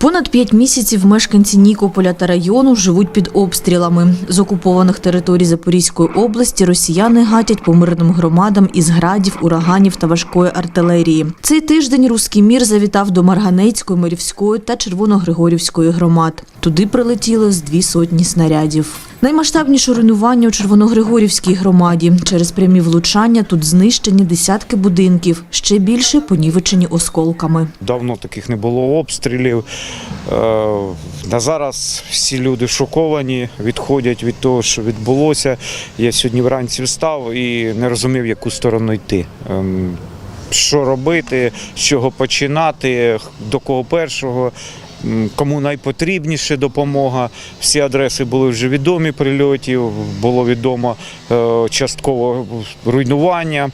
Понад п'ять місяців мешканці Нікополя та району живуть під обстрілами. З окупованих територій Запорізької області росіяни гатять по мирним громадам із градів, ураганів та важкої артилерії. Цей тиждень руський мір завітав до Марганецької, Мирівської та Червоногригорівської громад. Туди прилетіло з дві сотні снарядів. Наймасштабніше руйнування у Червоногригорівській громаді. Через прямі влучання тут знищені десятки будинків, ще більше понівечені осколками. Давно таких не було обстрілів. Е, На зараз всі люди шоковані, відходять від того, що відбулося. Я сьогодні вранці встав і не розумів, яку сторону йти. Ем, Що робити, з чого починати, до кого першого. Кому найпотрібніше допомога. Всі адреси були вже відомі прильотів, було відомо е, частково руйнування.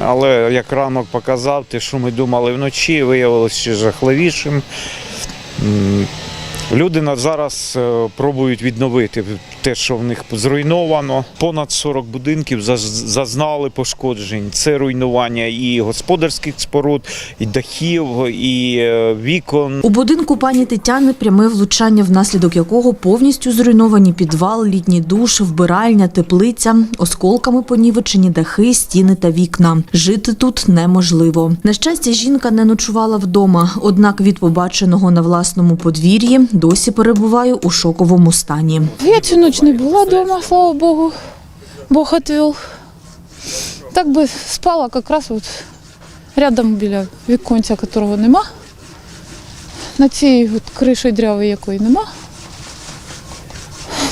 Але як ранок показав, те, що ми думали вночі, виявилося ще жахливішим. Люди зараз е, пробують відновити те, що в них зруйновано. Понад 40 будинків заз- зазнали пошкоджень. Це руйнування і господарських споруд, і дахів, і е, вікон. У будинку пані Тетяни пряме влучання, внаслідок якого повністю зруйновані підвал, літній душ, вбиральня, теплиця, осколками понівечені дахи, стіни та вікна. Жити тут неможливо. На щастя, жінка не ночувала вдома, однак від побаченого на власному подвір'ї досі перебуваю у шоковому стані. Я цю ніч не була вдома, слава Богу. Бог отвел. Так би спала якраз от рядом біля віконця, якого нема. На цій от криші дряви якої нема.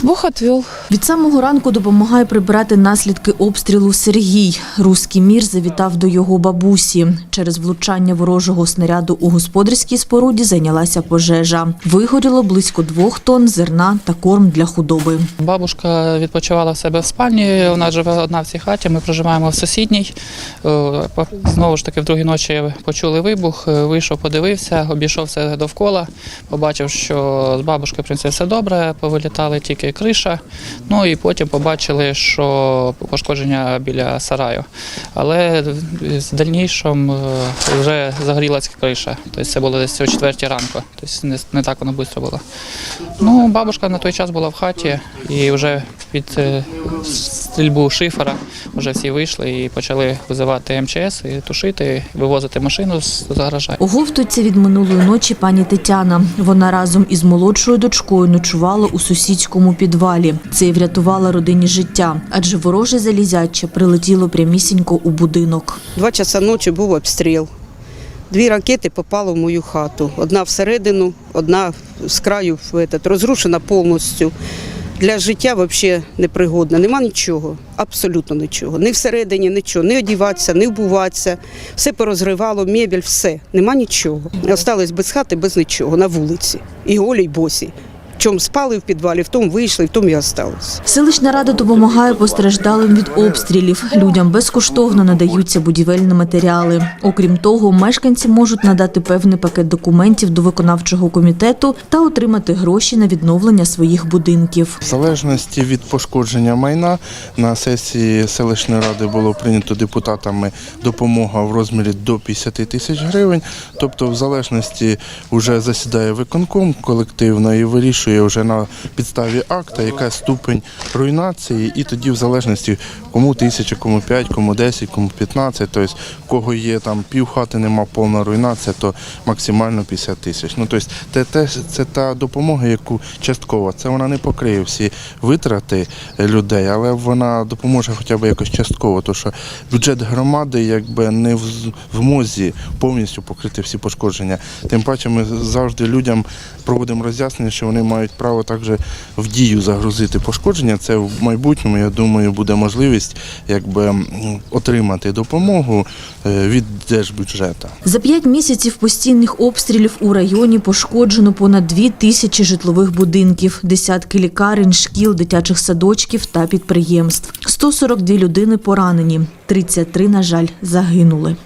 Бог отвел. Від самого ранку допомагає прибирати наслідки обстрілу Сергій. Руський мір завітав до його бабусі. Через влучання ворожого снаряду у господарській споруді зайнялася пожежа. Вигоріло близько двох тонн зерна та корм для худоби. Бабушка відпочивала в себе в спальні. Вона живе одна в цій хаті. Ми проживаємо в сусідній. Е, Знову ж таки, в другій ночі почули вибух. е, Вийшов, подивився, обійшов все довкола. Побачив, що з бабушкою все добре. Повилітали тільки криша. Ну і потім побачили, що пошкодження біля сараю. Але в дальнішому е, вже загорілася криша. Тобто це було десь о четвертій ранку. Тобто не так воно швидко було. Ну, бабушка на той час була в хаті, і вже під е, стрільбу шифера вже всі вийшли і почали визивати МЧС і тушити, вивозити машину з з гаража. Оговтується від минулої ночі пані Тетяна. Вона разом із молодшою дочкою ночувала у сусідському підвалі. Це й врятувала родині життя, адже вороже залізяче прилетіло прямісінько у будинок. Два часа ночі був обстріл. Дві ракети попали в мою хату. Одна всередину, одна з краю в этот, розрушена повністю. Для життя взагалі непригодна. Нема нічого, абсолютно нічого. Ні всередині нічого, не одіватися, не вбуватися. Все порозривало, мебель, все. Нема нічого. Остались без хати, без нічого, на вулиці. І голі, й босі. В чому спали в підвалі, в тому вийшли, в тому і осталось. Селищна рада допомагає постраждалим від обстрілів. Людям безкоштовно надаються будівельні матеріали. Окрім того, мешканці можуть надати певний пакет документів до виконавчого комітету та отримати гроші на відновлення своїх будинків. В залежності від пошкодження майна на сесії селищної ради було прийнято депутатами допомога в розмірі до 50 тисяч гривень. Тобто, в залежності вже засідає виконком колективно і вирішує вже на підставі акта, яка ступень руйнації, і тоді в залежності кому тисяча, кому 5, кому 10, кому 15, тобто кого є там пів хати, нема повна руйнація, то максимально 50 тисяч. Ну тобто це, те, це та допомога, яку частково. Це вона не покриє всі витрати е, людей, але вона допоможе хоча б якось частково, тому що бюджет громади якби не в змозі повністю покрити всі пошкодження. Тим паче ми завжди людям проводимо роз'яснення, що вони мають право також в дію загрузити пошкодження. Це в майбутньому, я думаю, буде можливість якби отримати допомогу е, від держбюджету. За п'ять місяців постійних обстрілів у районі пошкоджено понад дві тисячі житлових будинків, десятки лікарень, шкіл, дитячих садочків та підприємств. 142 людини поранені, 33, на жаль, загинули.